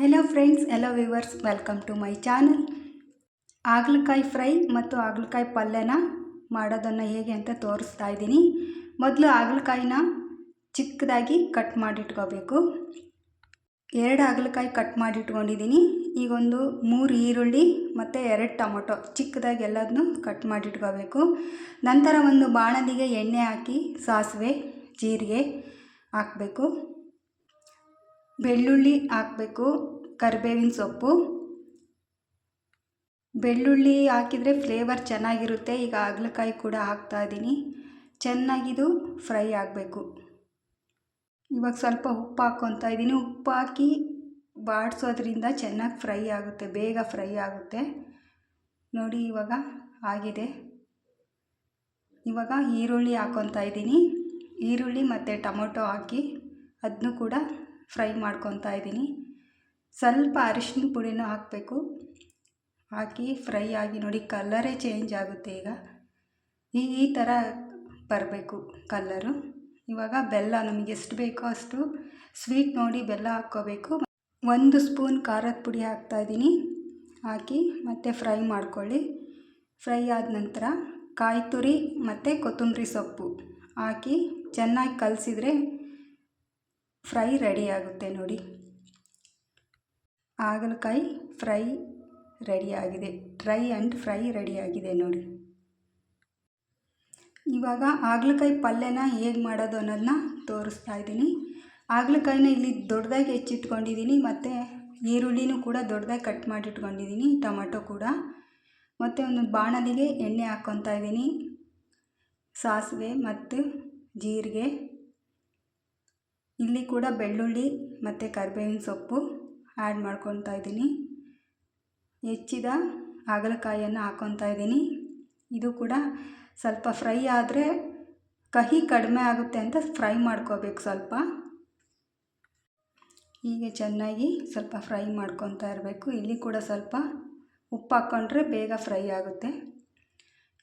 Hello friends hello viewers welcome to my channel ಹಾಗಲಕಾಯಿ fry ಮತ್ತು ಹಾಗಲಕಾಯಿ ಪಲ್ಯನ ಮಾಡೋದನ್ನು ಹೇಗೆ ಅಂತ ತೋರಿಸ್ತಾ ಇದ್ದೀನಿ. ಮೊದಲು ಹಾಗಲಕಾಯಿನ ಚಿಕ್ಕದಾಗಿ ಕಟ್ ಮಾಡಿಟ್ಕೋಬೇಕು. ಎರಡು ಹಾಗಲಕಾಯಿ ಕಟ್ ಮಾಡಿಟ್ಕೊಂಡಿದ್ದೀನಿ. ಈಗೊಂದು ಮೂರು ಈರುಳ್ಳಿ ಮತ್ತು ಎರಡು ಟೊಮೊಟೊ ಚಿಕ್ಕದಾಗಿ ಎಲ್ಲದನ್ನು ಕಟ್ ಮಾಡಿಟ್ಕೋಬೇಕು. ನಂತರ ಒಂದು ಬಾಣಲಿಗೆ ಎಣ್ಣೆ ಹಾಕಿ ಸಾಸಿವೆ, ಜೀರಿಗೆ ಹಾಕಬೇಕು. ಬೆಳ್ಳುಳ್ಳಿ ಹಾಕಬೇಕು, ಕರಿಬೇವಿನ ಸೊಪ್ಪು. ಬೆಳ್ಳುಳ್ಳಿ ಹಾಕಿದರೆ ಫ್ಲೇವರ್ ಚೆನ್ನಾಗಿರುತ್ತೆ. ಈಗ ಹಾಗಲಕಾಯಿ ಕೂಡ ಹಾಕ್ತಾ ಇದ್ದೀನಿ. ಚೆನ್ನಾಗಿದು ಫ್ರೈ ಆಗಬೇಕು. ಇವಾಗ ಸ್ವಲ್ಪ ಉಪ್ಪು ಹಾಕ್ಕೊತಾ ಇದ್ದೀನಿ. ಉಪ್ಪು ಹಾಕಿ ಬಾಡಿಸೋದ್ರಿಂದ ಚೆನ್ನಾಗಿ ಫ್ರೈ ಆಗುತ್ತೆ. ಬೇಗ ಫ್ರೈ ಆಗುತ್ತೆ. ನೋಡಿ ಇವಾಗ ಆಗಿದೆ. ಇವಾಗ ಈರುಳ್ಳಿ ಹಾಕ್ಕೊತಾ ಇದ್ದೀನಿ. ಈರುಳ್ಳಿ ಮತ್ತು ಟೊಮೊಟೊ ಹಾಕಿ ಅದನ್ನು ಕೂಡ ಫ್ರೈ ಮಾಡ್ಕೊತಾ ಇದ್ದೀನಿ. ಸ್ವಲ್ಪ ಅರಿಶಿನ ಪುಡಿನೂ ಹಾಕಬೇಕು. ಹಾಕಿ ಫ್ರೈ ಆಗಿ ನೋಡಿ ಕಲ್ಲರೇ ಚೇಂಜ್ ಆಗುತ್ತೆ ಈಗ. ಈ ಈ ಥರ ಬರಬೇಕು ಕಲ್ಲರು ಇವಾಗ ಬೆಲ್ಲ ನಮಗೆ ಎಷ್ಟು ಬೇಕೋ ಅಷ್ಟು ಸ್ವೀಟ್ ನೋಡಿ ಬೆಲ್ಲ ಹಾಕ್ಕೋಬೇಕು. ಒಂದು ಸ್ಪೂನ್ ಖಾರದ ಪುಡಿ ಹಾಕ್ತಾಯಿದ್ದೀನಿ ಹಾಕಿ ಮತ್ತು ಫ್ರೈ ಮಾಡ್ಕೊಳ್ಳಿ. ಫ್ರೈ ಆದ ನಂತರ ಕಾಯಿ ತುರಿ ಮತ್ತು ಕೊತ್ತಂಬರಿ ಸೊಪ್ಪು ಹಾಕಿ ಚೆನ್ನಾಗಿ ಕಲಸಿದ್ರೆ ಫ್ರೈ ರೆಡಿ ಆಗುತ್ತೆ ನೋಡಿ. ಹಾಗಲಕಾಯಿ ಫ್ರೈ ರೆಡಿಯಾಗಿದೆ ಡ್ರೈ ಆ್ಯಂಡ್ ಫ್ರೈ ರೆಡಿಯಾಗಿದೆ ನೋಡಿ. ಇವಾಗ ಹಾಗಲಕಾಯಿ ಪಲ್ಯನ ಹೇಗೆ ಮಾಡೋದು ಅನ್ನೋದನ್ನ ತೋರಿಸ್ತಾ ಇದ್ದೀನಿ. ಹಾಗಲಕಾಯಿನ ಇಲ್ಲಿ ದೊಡ್ಡದಾಗಿ ಹೆಚ್ಚಿಟ್ಕೊಂಡಿದ್ದೀನಿ ಮತ್ತು ಈರುಳ್ಳಿನೂ ಕೂಡ ದೊಡ್ಡದಾಗಿ ಕಟ್ ಮಾಡಿಟ್ಕೊಂಡಿದ್ದೀನಿ, ಟೊಮೆಟೊ ಕೂಡ. ಮತ್ತು ಒಂದು ಬಾಣಲಿಗೆ ಎಣ್ಣೆ ಹಾಕ್ಕೊತಾ ಇದ್ದೀನಿ, ಸಾಸಿವೆ ಮತ್ತು ಜೀರಿಗೆ. ಇಲ್ಲಿ ಕೂಡ ಬೆಳ್ಳುಳ್ಳಿ ಮತ್ತು ಕರ್ಬೇವಿನ ಸೊಪ್ಪು ಆ್ಯಡ್ ಮಾಡ್ಕೊತಾ ಇದ್ದೀನಿ. ಹೆಚ್ಚಿದ ಹಾಗಲಕಾಯಿಯನ್ನು ಹಾಕ್ಕೊತಾ ಇದ್ದೀನಿ. ಇದು ಕೂಡ ಸ್ವಲ್ಪ ಫ್ರೈ ಆದರೆ ಕಹಿ ಕಡಿಮೆ ಆಗುತ್ತೆ ಅಂತ ಫ್ರೈ ಮಾಡ್ಕೋಬೇಕು ಸ್ವಲ್ಪ. ಹೀಗೆ ಚೆನ್ನಾಗಿ ಸ್ವಲ್ಪ ಫ್ರೈ ಮಾಡ್ಕೊತಾ ಇರಬೇಕು. ಇಲ್ಲಿ ಕೂಡ ಸ್ವಲ್ಪ ಉಪ್ಪು ಹಾಕ್ಕೊಂಡ್ರೆ ಬೇಗ ಫ್ರೈ ಆಗುತ್ತೆ.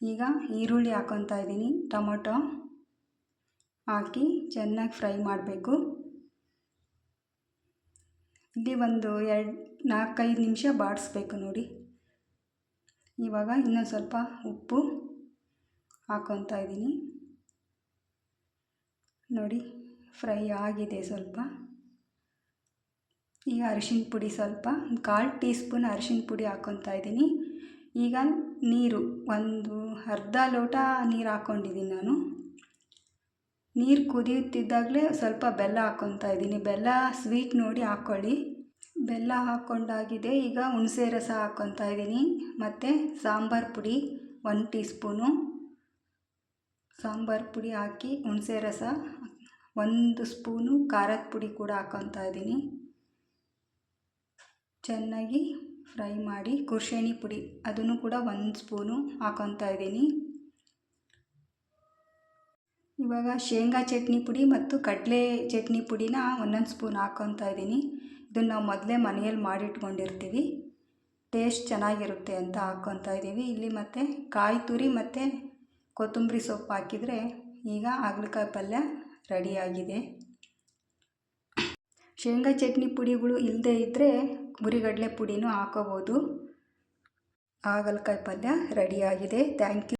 ಈಗ ಈರುಳ್ಳಿ ಹಾಕ್ಕೊತಾ ಇದ್ದೀನಿ, ಟೊಮೊಟೊ. ಹಾಕಿ ಚೆನ್ನಾಗಿ ಫ್ರೈ ಮಾಡಬೇಕು. ಇಲ್ಲಿ ಒಂದು ಎರಡು, ನಾಲ್ಕೈದು ನಿಮಿಷ ಬಾಡಿಸ್ಬೇಕು ನೋಡಿ. ಇವಾಗ ಇನ್ನೊಂದು ಸ್ವಲ್ಪ ಉಪ್ಪು ಹಾಕ್ಕೊತಾ ಇದ್ದೀನಿ. ನೋಡಿ, ಫ್ರೈ ಆಗಿದೆ ಸ್ವಲ್ಪ. ಈಗ ಅರಿಶಿನ ಪುಡಿ ಸ್ವಲ್ಪ, ಕಾಲು ಟೀ ಸ್ಪೂನ್ ಅರಿಶಿನ ಪುಡಿ ಹಾಕ್ಕೊತಾ ಇದ್ದೀನಿ. ಈಗ ನೀರು, ಒಂದು ಅರ್ಧ ಲೋಟ ನೀರು ಹಾಕ್ಕೊಂಡಿದ್ದೀನಿ ನಾನು. ನೀರು ಕುದಿಯುತ್ತಿದ್ದಾಗಲೇ ಸ್ವಲ್ಪ ಬೆಲ್ಲ ಹಾಕ್ಕೊತಾ ಇದ್ದೀನಿ. ಬೆಲ್ಲ ಸ್ವೀಟ್ ನೋಡಿ ಹಾಕ್ಕೊಳ್ಳಿ ಬೆಲ್ಲ ಹಾಕ್ಕೊಂಡಾಗಿದೆ ಈಗ ಹುಣಸೆ ರಸ ಹಾಕ್ಕೊತಾ ಇದ್ದೀನಿ. ಮತ್ತು ಸಾಂಬಾರು ಪುಡಿ ಒನ್ ಟೀ ಸ್ಪೂನು ಸಾಂಬಾರು ಪುಡಿ ಹಾಕಿ ಹುಣಸೆ ರಸ ಒಂದು ಸ್ಪೂನು. ಖಾರದ ಪುಡಿ ಕೂಡ ಹಾಕ್ಕೊತಾ ಇದ್ದೀನಿ. ಚೆನ್ನಾಗಿ ಫ್ರೈ ಮಾಡಿ. ಕುರ್ಷಣಿ ಪುಡಿ, ಅದನ್ನು ಕೂಡ ಒಂದು ಸ್ಪೂನು ಹಾಕ್ಕೊತಾ ಇದ್ದೀನಿ. ಇವಾಗ ಶೇಂಗಾ ಚಟ್ನಿ ಪುಡಿ ಮತ್ತು ಕಡಲೆ ಚಟ್ನಿ ಪುಡಿನ ಒಂದೊಂದು ಸ್ಪೂನ್ ಹಾಕ್ಕೊತಾ ಇದ್ದೀನಿ. ಇದನ್ನು ನಾವು ಮೊದಲೇ ಮನೆಯಲ್ಲಿ ಮಾಡಿಟ್ಕೊಂಡಿರ್ತೀವಿ. ಟೇಸ್ಟ್ ಚೆನ್ನಾಗಿರುತ್ತೆ ಅಂತ ಹಾಕ್ಕೊತಾ ಇದ್ದೀವಿ. ಇಲ್ಲಿ ಮತ್ತು ಕಾಯಿ ತುರಿ ಮತ್ತು ಕೊತ್ತಂಬರಿ ಸೊಪ್ಪು ಹಾಕಿದರೆ ಈಗ ಹಾಗಲಕಾಯಿ ಪಲ್ಯ ರೆಡಿಯಾಗಿದೆ ಶೇಂಗಾ ಚಟ್ನಿ ಪುಡಿಗಳು ಇಲ್ಲದೆ ಇದ್ದರೆ ಮುರಿಗಡಲೆ ಪುಡಿನೂ ಹಾಕೋಬೋದು. ಹಾಗಲಕಾಯಿ ಪಲ್ಯ ರೆಡಿಯಾಗಿದೆ ಥ್ಯಾಂಕ್ ಯು.